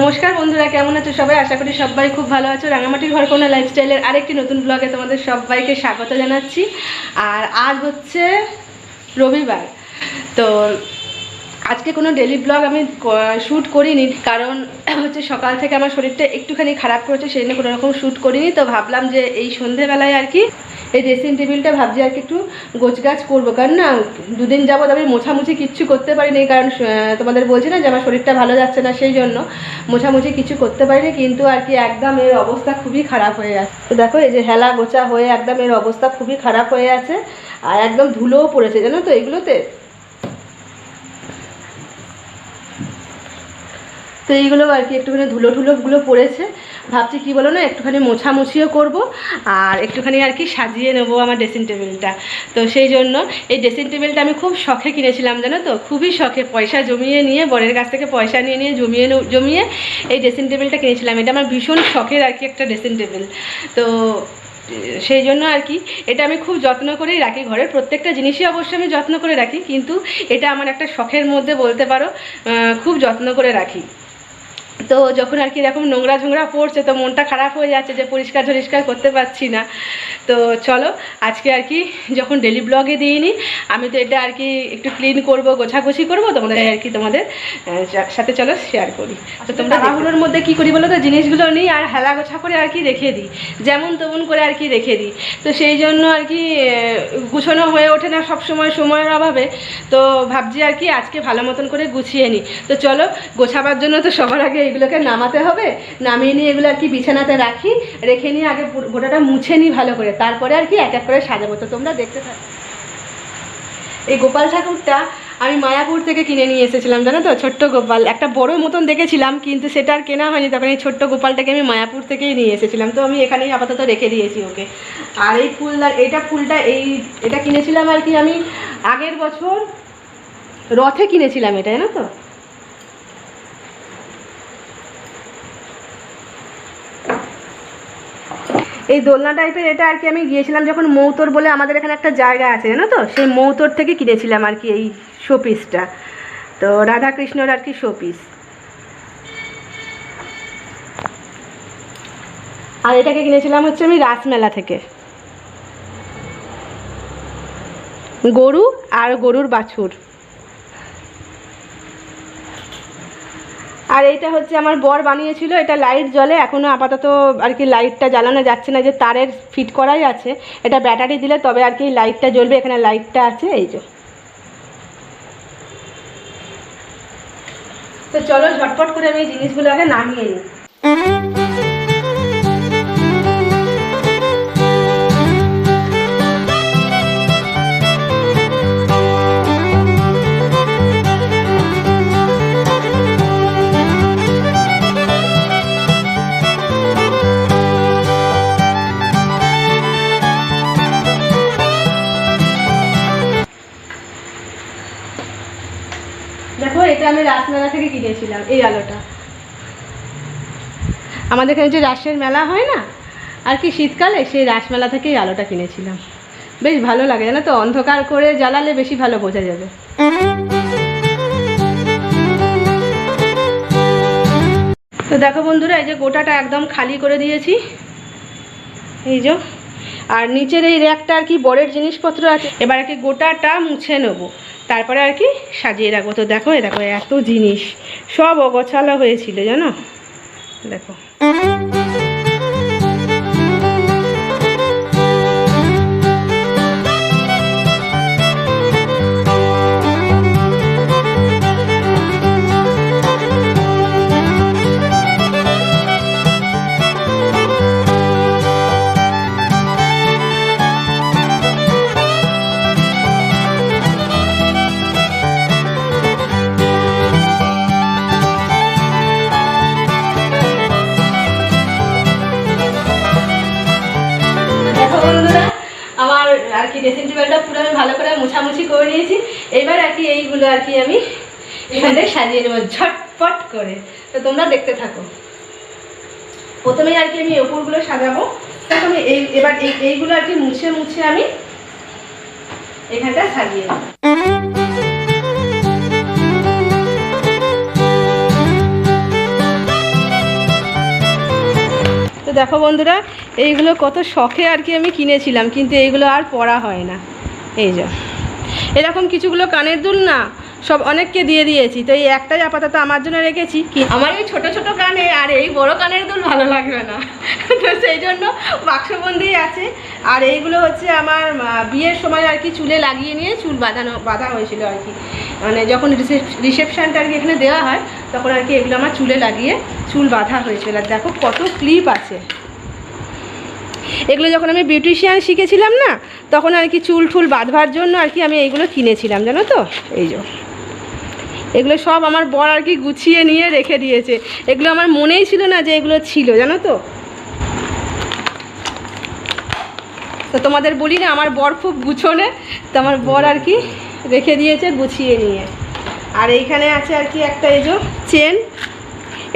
নমস্কার বন্ধুরা, কেমন আছো সবাই? আশা করি সবাই খুব ভালো আছো। রাঙামাটির ঘর কোনো লাইফস্টাইলের আরেকটি নতুন ব্লগে তোমাদের সবাইকে স্বাগত জানাচ্ছি। আর আজ হচ্ছে রবিবার। তো আজকে কোনো ডেলি ব্লগ আমি শ্যুট করিনি, কারণ হচ্ছে সকাল থেকে আমার শরীরটা একটুখানি খারাপ করেছে, সেই জন্য কোনো রকম শ্যুট করিনি। তো ভাবলাম যে এই সন্ধেবেলায় আর কি এই ড্রেসিং টেবিলটা ভাবছি আর কি একটু গোছগাছ করব। কারণ না, দুদিন যাবত আমি মোছামুছি কিচ্ছু করতে পারিনি। কারণ তোমাদের বলছি না যে আমার শরীরটা ভালো যাচ্ছে না, সেই জন্য মোছামুছি কিছু করতে পারিনি। কিন্তু আর কি একদম এর অবস্থা খুবই খারাপ হয়ে আছে। তো দেখো, এই যে হেলা গোছা হয়ে একদম এর অবস্থা খুবই খারাপ হয়ে আছে। আর একদম ধুলোও পড়েছে, জানো তো এগুলোতে তো এইগুলো আর কি একটুখানি ধুলো ধুলোগুলো পড়েছে। ভাবছি কি বলো না, একটুখানি মোছামুছিও করব আর একটুখানি আর কি সাজিয়ে নেব আমার ড্রেসিং টেবিলটা তো সেই জন্য এই ড্রেসিং টেবিলটা আমি খুব শখে কিনেছিলাম, জানো তো? খুবই শখে। পয়সা জমিয়ে নিয়ে, বরের কাছ থেকে পয়সা নিয়ে নিয়ে জমিয়ে জমিয়ে এই ড্রেসিং টেবিলটা কিনেছিলাম। এটা আমার ভীষণ শখের আর কি একটা ড্রেসিং টেবিল তো সেই জন্য আর কি, এটা আমি খুব যত্ন করেই রাখি ঘরের। প্রত্যেকটা জিনিসই অবশ্যই আমি যত্ন করে রাখি, কিন্তু এটা আমার একটা শখের মধ্যে বলতে পারো খুব যত্ন করে রাখি। তো যখন আর কি এরকম নোংরা ঝোংরা পড়ছে তো মনটা খারাপ হয়ে যাচ্ছে যে পরিষ্কার ঝরিষ্কার করতে পারছি না। তো চলো আজকে আর কি যখন ডেলি ব্লগে দিইনি আমি তো এটা আর কি একটু ক্লিন করব গোছাগুছি করব তোমাদের আর কি তোমাদের সাথে চলো শেয়ার করি। তো তোমরা তাড়াহুড়োর মধ্যে কি করি বলো তো? জিনিসগুলো নিই আর হেলা গোছা করে আর কি রেখে দিই। যেমন তেমন করে আর কি রেখে দিই। তো সেই জন্য আর কি গুছানো হয়ে ওঠে না সব সময় সময়ের অভাবে। তো ভাবছি আর কি আজকে ভালো মতন করে গুছিয়ে নিই। তো চলো গোছাবার জন্য তো সবার আগে এগুলোকে নামাতে হবে। নামিয়ে নিয়ে এগুলো আর কি বিছানাতে রাখি। রেখে নিয়ে আগে গোটাটা মুছে নিই ভালো করে। তারপরে আর কি এক এক করে সাজাবো। তো তোমরা দেখতে থাকো। এই গোপাল ঠাকুরটা আমি মায়াপুর থেকে কিনে নিয়ে এসেছিলাম, জানো তো? ছোট্ট গোপাল। একটা বড় মতন দেখেছিলাম, কিন্তু সেটা আর কেনা হয়নি। তখন এই ছোট্ট গোপালটাকে আমি মায়াপুর থেকেই নিয়ে এসেছিলাম। তো আমি এখানেই আপাতত রেখে দিয়েছি ওকে। আর এই ফুলদার এটা ফুলটা এই এটা কিনেছিলাম আর কি আমি আগের বছর রথে কিনেছিলাম এটা, জানো তো? এই দোলনা টাইপের এটা আর কি আমি গিয়েছিলাম যখন মৌতর বলে আমাদের এখানে একটা জায়গা আছে, জানো তো? সেই মৌতর থেকে কিনেছিলাম আর কি এই শোপিসটা তো রাধাকৃষ্ণর আর কি শোপিস আর এটাকে কিনেছিলাম হচ্ছে আমি রাসমেলা থেকে। গরু আর গরুর বাছুর। আর এইটা হচ্ছে আমার বর বানিয়েছিল, এটা লাইট জলে এখনও আপাতত আর কি লাইটটা জ্বালানো যাচ্ছে না, যে তারের ফিট করাই আছে, এটা ব্যাটারি দিলে তবে আর কি লাইটটা জ্বলবে, এখানে লাইটটা আছে, এই যে। তো চলো ঝটপট করে আমি এই জিনিসগুলো আগে নামিয়ে নিই। রাসমেলা থেকে কিনেছিলাম, এই আলোটা। আমাদের এখানে যে রাসের মেলা হয় না, আর কি শীতকালে সেই রাসমেলা থেকে এই আলোটা কিনেছিলাম। বেশ ভালো লাগে, জানো তো? অন্ধকার করে জ্বালালে বেশি ভালো বোঝা যাবে। তো দেখো বন্ধুরা, এই যে গোটাটা একদম খালি করে দিয়েছি। এই যে, আর নিচের এই র্যাকটা আর কি বরের জিনিসপত্র আছে। এবার আর কি গোটাটা মুছে নেব। তারপরে আর কি সাজিয়ে রাখব। তো দেখো দেখো এত জিনিস। সব অগোছালো হয়েছিল, জানো? দেখো। কি ড্রেসিং টেবিলটা পুরো আমি ভালো করে মোছামুছি করে নিয়েছি। এবার আর কি এইগুলো আর কি আমি এখানে সাজিয়ে নেব ঝটপট করে। তো তোমরা দেখতে থাকো। প্রথমে আর কি আমি ওপরগুলো সাজাবো। প্রথমে এই, এবার এই, এইগুলো আর কি মুছে মুছে আমি এখানটা সাজিয়ে নেব। দেখো বন্ধুরা, এইগুলো কত শখে আর কি আমি কিনেছিলাম, কিন্তু এইগুলো আর পরা হয় না। এই যে, এরকম কিছুগুলো কানের দুল না সব অনেককে দিয়ে দিয়েছি। তো এই একটাই আপাতত আমার জন্য রেখেছি। কি, আমার এই ছোট ছোট কানে আর এই বড় কানের দুল ভালো লাগবে না। তো সেই জন্য বাক্সবন্দি আছে। আর এইগুলো হচ্ছে আমার বিয়ের সময় আর কি চুলে লাগিয়ে নিয়ে চুল বাঁধানো, বাঁধা হয়েছিল আর কি। মানে যখন রিসেপশনটা আর কি এখানে দেওয়া হয় তখন আর কি এগুলো আমার চুলে লাগিয়ে চুল বাঁধা হয়েছিল। আর দেখো কত ক্লিপ আছে। এগুলো যখন আমি বিউটিশিয়ান শিখেছিলাম না, তখন আর কি চুল টুল বাঁধবার জন্য আর কি আমি এইগুলো কিনেছিলাম, জানো তো? এই যে। এগুলো সব আমার বর আর কি গুছিয়ে নিয়ে রেখে দিয়েছে। এগুলো আমার মনেই ছিল না যে এগুলো ছিল, জানো তো? তো তোমাদের বলি না, আমার বর খুব গুছনে, তো আমার বর আর কি রেখে দিয়েছে গুছিয়ে নিয়ে। আর এইখানে আছে আর কি একটা যে চেন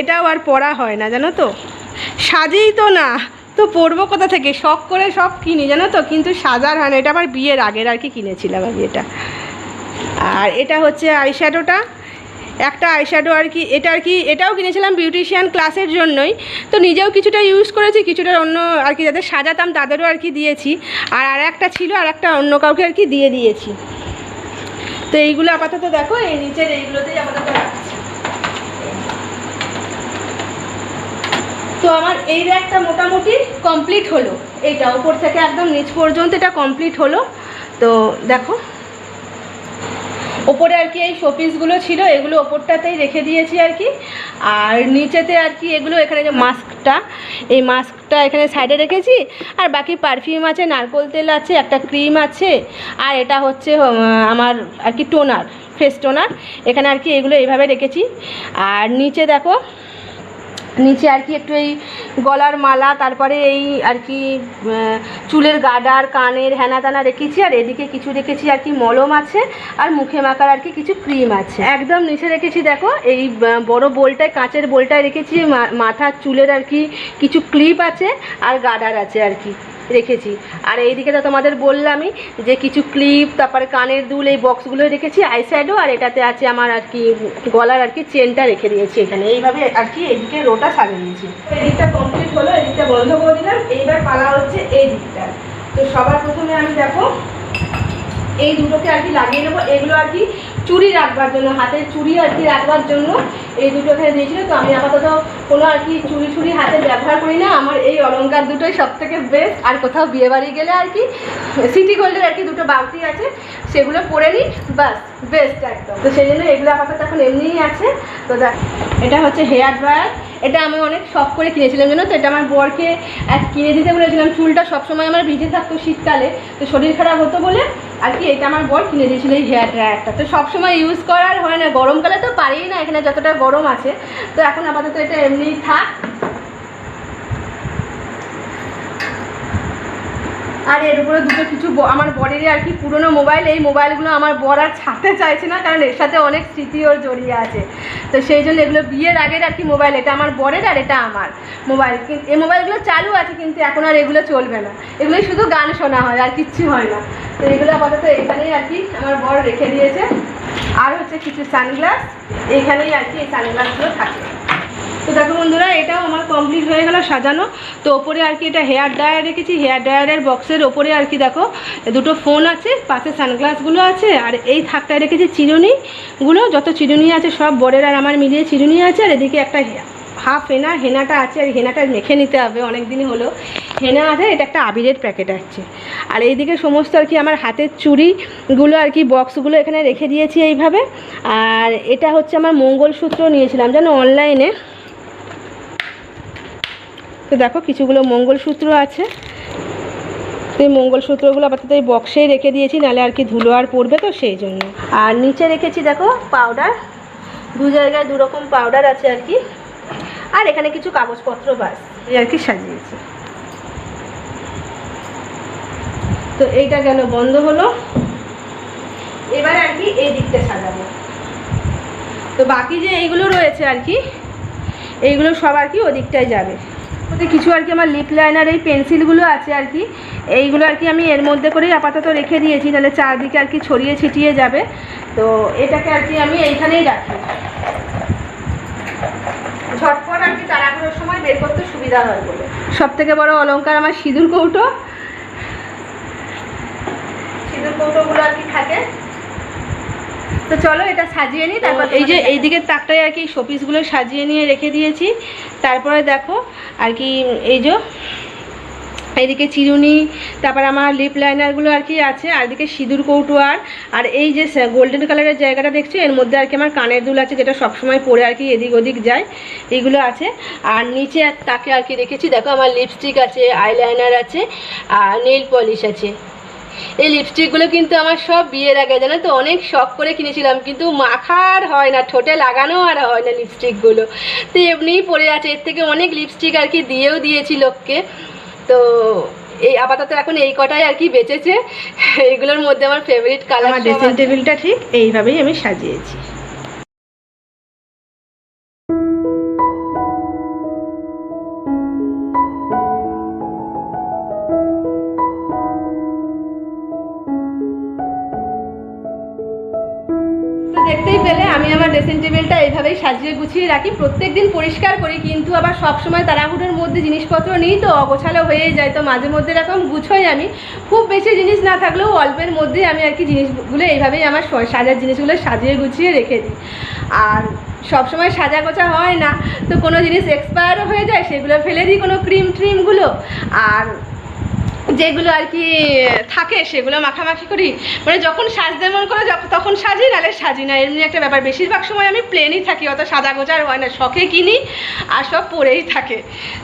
এটাও আর পরা হয় না, জানো তো? সাজেই তো না, তো পরবো কোথা থেকে? শখ করে সব কিনি, জানো তো? কিন্তু সাজার হয় না, এটা আমার বিয়ের আগের আর কি কিনেছিলাম আমি এটা। আর এটা হচ্ছে আইশ্যাডোটা একটা আইশ্যাডো আর কি, এটা আর কি, এটাও কিনেছিলাম বিউটিশিয়ান ক্লাসের জন্যই। তো নিজেও কিছুটা ইউজ করেছি, কিছুটা অন্য আর কি যাদের সাজাতাম তাদেরও আর কি দিয়েছি। আর আর একটা ছিল আর একটা অন্য কাউকে আর কি দিয়ে দিয়েছি। তো এইগুলো আপাতত দেখো, এই নিচের এইগুলোতেই আপাতত তো আমার এই র্যাকটা মোটামুটি কমপ্লিট হলো। এইটা উপর থেকে একদম নিচ পর্যন্ত এটা কমপ্লিট হলো। তো দেখো, ওপরে আর কি এই শোপিসগুলো ছিল, এগুলো ওপরটাতেই রেখে দিয়েছি আর কি। আর নিচেতে আর কি এগুলো, এখানে যে মাস্কটা এই মাস্কটা এখানে সাইডে রেখেছি। আর বাকি পারফিউম আছে, নারকোল তেল আছে, একটা ক্রিম আছে, আর এটা হচ্ছে আমার আর কি টোনার ফেস টোনার এখানে আর কি এগুলো এইভাবে রেখেছি। আর নিচে দেখো নিচে আর কি একটু এই গলার মালা, তারপরে এই আর কি চুলের গাডার, কানের হ্যানা তানা রেখেছি, আর এদিকে কিছু রেখেছি আর কি মলম আছে, আর মুখে মাখার আর কি কিছু ক্রিম আছে। একদম নিচে রেখেছি দেখো, এই বড় বোলটায়, কাঁচের বোলটায় রেখেছি মাথার চুলের আর কি কিছু ক্লিপ আছে, আর গাডার আছে আর কি। রেখেছি। আর এইদিকে তো তোমাদের বললামই যে কিছু ক্লিপ তারপরে কানের দুল, এই বক্সগুলো রেখেছি আইশ্যাডো আর এটাতে আছে আমার আর কি গলার আর কি চেনটা রেখে দিয়েছি এখানে। এইভাবে আর কি এইদিকে রোটা সাজিয়ে দিয়েছি। এদিকটা কমপ্লিট হলো, এদিকটা বন্ধ করে দিলাম, এইবার পালা হচ্ছে এই দিকটা তো সবার প্রথমে আমি দেখো এই দুটোকে আর কি লাগিয়ে নেব। এগুলো আর কি চুরি রাখবার জন্য হাতের চুড়ি আর কি রাখবার জন্য এই দুটো এখানে দিয়েছিল। তো আমি আপাতত কোনো আর কি চুরি চুরি হাতে ব্যবহার করি না। আমার এই অলংকার দুটোই সব থেকে বেস্ট আর কোথাও বিয়ে বাড়ি গেলে আর কি সিটি গোল্ডের আর কি দুটো বাউটি আছে, সেগুলো পরে নিই। বাস বেস্ট একদম। তো সেই জন্য এগুলো আপাতত এখন এমনিই আছে। তো দেখ, এটা হচ্ছে হেয়ার ড্রায়ার এটা আমি অনেক শখ করে কিনেছিলাম, জানো তো? এটা আমার বরকে এক কিনে দিতে বলেছিলাম। চুলটা সবসময় আমার ভিজে থাকতো শীতকালে, তো শরীর খারাপ হতো বলে আর কি এটা আমার বর কিনে দিয়েছিল এই হেয়ার ড্রায়ারটা। তো সবসময় ইউজ করার হয় না, গরমকালে তো পারিই না এখানে যতটা গরম আছে। তো এখন আপাতত এটা এমনি থাক। আর এর উপরে দুটো কিছু আমার বরেরই আর কি পুরনো মোবাইল। এই মোবাইলগুলো আমার বর আর ছাড়তে চাইছে না, কারণ এর সাথে অনেক স্মৃতি ওর জড়িয়ে আছে। তো সেই জন্য এগুলো বিয়ের আগের আর কি মোবাইল, এটা আমার বরের আর এটা আমার মোবাইল। এই মোবাইলগুলো চালু আছে, কিন্তু এখন আর এগুলো চলবে না। এগুলো শুধু গান শোনা হয়, আর কিচ্ছু হয় না। তো এগুলো আপাতত এখানেই আর কি আমার বর রেখে দিয়েছে। আর হচ্ছে কিছু সানগ্লাস, এখানেই আর কি এই সানগ্লাসগুলো থাকে। তো দেখো বন্ধুরা, এটাও আমার কমপ্লিট হয়ে গেল সাজানো। তো ওপরে আর কি এটা হেয়ার ড্রায়ার রেখেছি। হেয়ার ড্রায়ারের বক্সের ওপরে আর কি দেখো, দুটো ফোন আছে, পাশে সানগ্লাসগুলো আছে, আর এই থাকটায় রেখেছি চিরুনিগুলো যত চিরুনি আছে সব বরের আর আমার মিলিয়ে চিরুনি আছে, আর এদিকে একটা হাফ হেনা হেনাটা আছে, আর হেনাটা মেখে নিতে হবে অনেক দিনই হলো। হেনা আছে, এটা একটা আবিরের প্যাকেট আছে। আর এইদিকে সমস্ত আর কি আমার হাতের চুড়িগুলো আর কি বক্সগুলো এখানে রেখে দিয়েছি এইভাবে। আর এটা হচ্ছে আমার মঙ্গলসূত্র নিয়েছিলাম, জানো অনলাইনে তো দেখো কিছুগুলো মঙ্গলসূত্র আছে। তো এই মঙ্গলসূত্রগুলো আপাতত এই বক্সেই রেখে দিয়েছি নাহলে আর কি ধুলো আর পড়বে তো সেই জন্য। আর নিচে রেখেছি দেখো পাউডার দু জায়গায় দু রকম পাউডার আছে আর কি। আর এখানে কিছু কাগজপত্র বাস, এই আর কি সাজিয়েছি। তো এইটা গেল বন্ধ হলো? এবার আর কি এই দিকটা সাজাবো। তো বাকি যে এইগুলো রয়েছে আর কি, এইগুলো সব আর কি ওদিকটায় যাবে। ওতে কিছু আর কি আমার লিপ লাইনার এই পেন্সিলগুলো আছে আর কি। এইগুলো আর কি আমি এর মধ্যে করেই আপাতত রেখে দিয়েছি, তাহলে চারদিকে আর কি ছড়িয়ে ছিটিয়ে যাবে। তো এটাকে আর কি আমি এইখানেই রাখি। ঝটপট আর কি তাড়াহুড়োর সময় বের করতে সুবিধা হয় বলে। সব থেকে বড় অলংকার আমার সিঁদুর কৌটো। সিঁদুর কৌটোগুলো আর কি থাকে। তো চলো এটা সাজিয়ে নিই তারপর এই যে এই দিকের তাকটায় আর কি শোপিসগুলো সাজিয়ে নিয়ে রেখে দিয়েছি। তারপরে দেখো আর কি এই যে এইদিকে চিরুনি তারপর আমার লিপ লাইনারগুলো আর কি আছে আর এদিকে সিঁদুর কৌটো আর আর এই যে গোল্ডেন কালারের জায়গাটা দেখছ এর মধ্যে আর কি আমার কানের দুল আছে যেটা সবসময় পরে আর কি এদিক ওদিক যায় এইগুলো আছে। আর নিচে আর তাকে আর কি রেখেছি দেখো আমার লিপস্টিক আছে আইলাইনার আছে আর নেল পলিশ আছে। এই লিপস্টিকগুলো কিন্তু আমার সব বিয়ের আগে জানো তো? অনেক শখ করে কিনেছিলাম কিন্তু মাখার হয় না ঠোঁটে লাগানো আর হয় না লিপস্টিকগুলো তো এমনিই পড়ে আছে এর থেকে অনেক লিপস্টিক আর কি দিয়েও দিয়েছি লোককে। তো এই আপাতত এখন এই কটাই আর কি বেঁচেছে। এইগুলোর মধ্যে আমার ফেভারিট কালার আমার ড্রেসিং টেবিলটা ঠিক এইভাবেই আমি সাজিয়েছি। দেখতেই পেলে, আমি আমার ড্রেসিং টেবিলটা এইভাবেই সাজিয়ে গুছিয়ে রাখি। প্রত্যেকদিন পরিষ্কার করি, কিন্তু আবার সব সময় তাড়াহুড়োর মধ্যে জিনিসপত্র নিই তো, অগোছালো হয়ে যায়। তো মাঝে মধ্যে এরকম গুছোই আমি, খুব বেশি জিনিস না থাকলেও অল্পের মধ্যেই আমি আর কি জিনিসগুলো এইভাবেই আমার সাজার জিনিসগুলো সাজিয়ে গুছিয়ে রেখে দিই। আর সব সময় সাজা গোছা হয় না, তো কোনো জিনিস এক্সপায়ারও হয়ে যায়, সেগুলো ফেলে দিই কোনো ক্রিম ট্রিমগুলো আর যেগুলো আর কি থাকে, সেগুলো মাখামাখি করি। মানে যখন সাজতে মন করে তখন সাজি, নাহলে সাজি না। এমনি একটা ব্যাপার। বেশিরভাগ সময় আমি প্লেনই থাকি, অত সাদা গোজার হয় না। শখে কিনি, আর সব পরেই থাকে।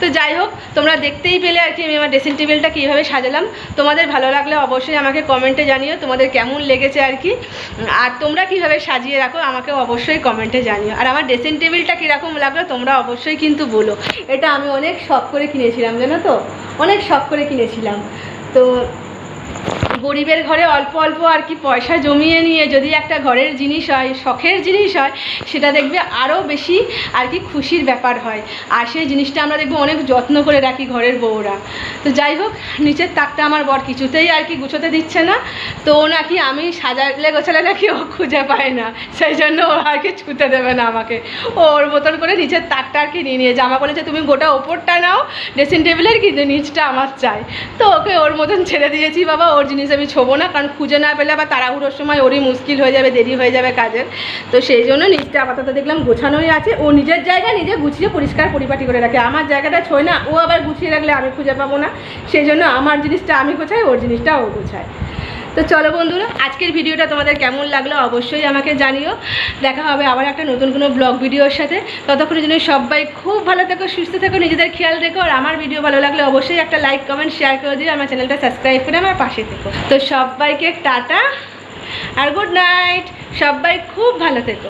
তো যাই হোক, তোমরা দেখতেই পেলে আর কি আমি আমার ড্রেসিং টেবিলটা কীভাবে সাজালাম। তোমাদের ভালো লাগলে অবশ্যই আমাকে কমেন্টে জানিও, তোমাদের কেমন লেগেছে আর কি। আর তোমরা কীভাবে সাজিয়ে রাখো আমাকে অবশ্যই কমেন্টে জানিও। আর আমার ড্রেসিং টেবিলটা কীরকম লাগল, তোমরা অবশ্যই কিন্তু বলো। এটা আমি অনেক শখ করে কিনেছিলাম, জানো তো? অনেক শখ করে কিনেছিলাম। তো গরিবের ঘরে অল্প অল্প আর কি পয়সা জমিয়ে নিয়ে যদি একটা ঘরের জিনিস হয়, শখের জিনিস হয়, সেটা দেখবে আরও বেশি আর কি খুশির ব্যাপার হয়। আর সেই জিনিসটা আমরা দেখব অনেক যত্ন করে রাখি ঘরের বউরা। তো যাই হোক, নিচের তাকটা আমার বর কিছুতেই আর কি গুছোতে দিচ্ছে না। তো ও নাকি আমি সাজালে গোছালে নাকি ও খুঁজে পায় না। সেই জন্য ও আর কি ছুতে দেবে না আমাকে। ওর মতন করে নিচের তাকটা আর কি নিয়ে নিয়ে জামা বলেছে, তুমি গোটা ওপরটা নাও ড্রেসিং টেবিলের কিন্তু নিচটা আমার চাই? তো ওকে ওর মতন ছেড়ে দিয়েছি বাবা। ওর জিনিস আমি ছোবো না, কারণ খুঁজে না পেলে আবার তাড়াহুড়োর সময় ওরই মুশকিল হয়ে যাবে, দেরি হয়ে যাবে কাজের। তো সেই জন্য নিচটা আপাতত দেখলাম গোছানোই আছে। ও নিজের জায়গা নিজে গুছিয়ে পরিষ্কার পরিপাটি করে রাখে। আমার জায়গাটা ছোয় না, ও আবার গুছিয়ে রাখলে আমি খুঁজে পাবো না। সেই জন্য আমার জিনিসটা আমি গোছাই, ওর জিনিসটা ও গোছায়। তো চলো বন্ধুরা, আজকের ভিডিওটা তোমাদের কেমন লাগল অবশ্যই আমাকে জানিও। দেখা হবে আবার একটা নতুন কোনো ব্লগ ভিডিওর সাথে। ততক্ষণের জন্য সবাই খুব ভালো থেকো, সুস্থ থেকো, নিজেদের খেয়াল রেখো। আর আমার ভিডিও ভালো লাগলে অবশ্যই একটা লাইক, কমেন্ট শেয়ার করে দিও। আমার চ্যানেলটা সাবস্ক্রাইব করে আমার পাশে থেকো। তো সবাইকে টাটা, আর গুড নাইট সবাই খুব ভালো থেকো।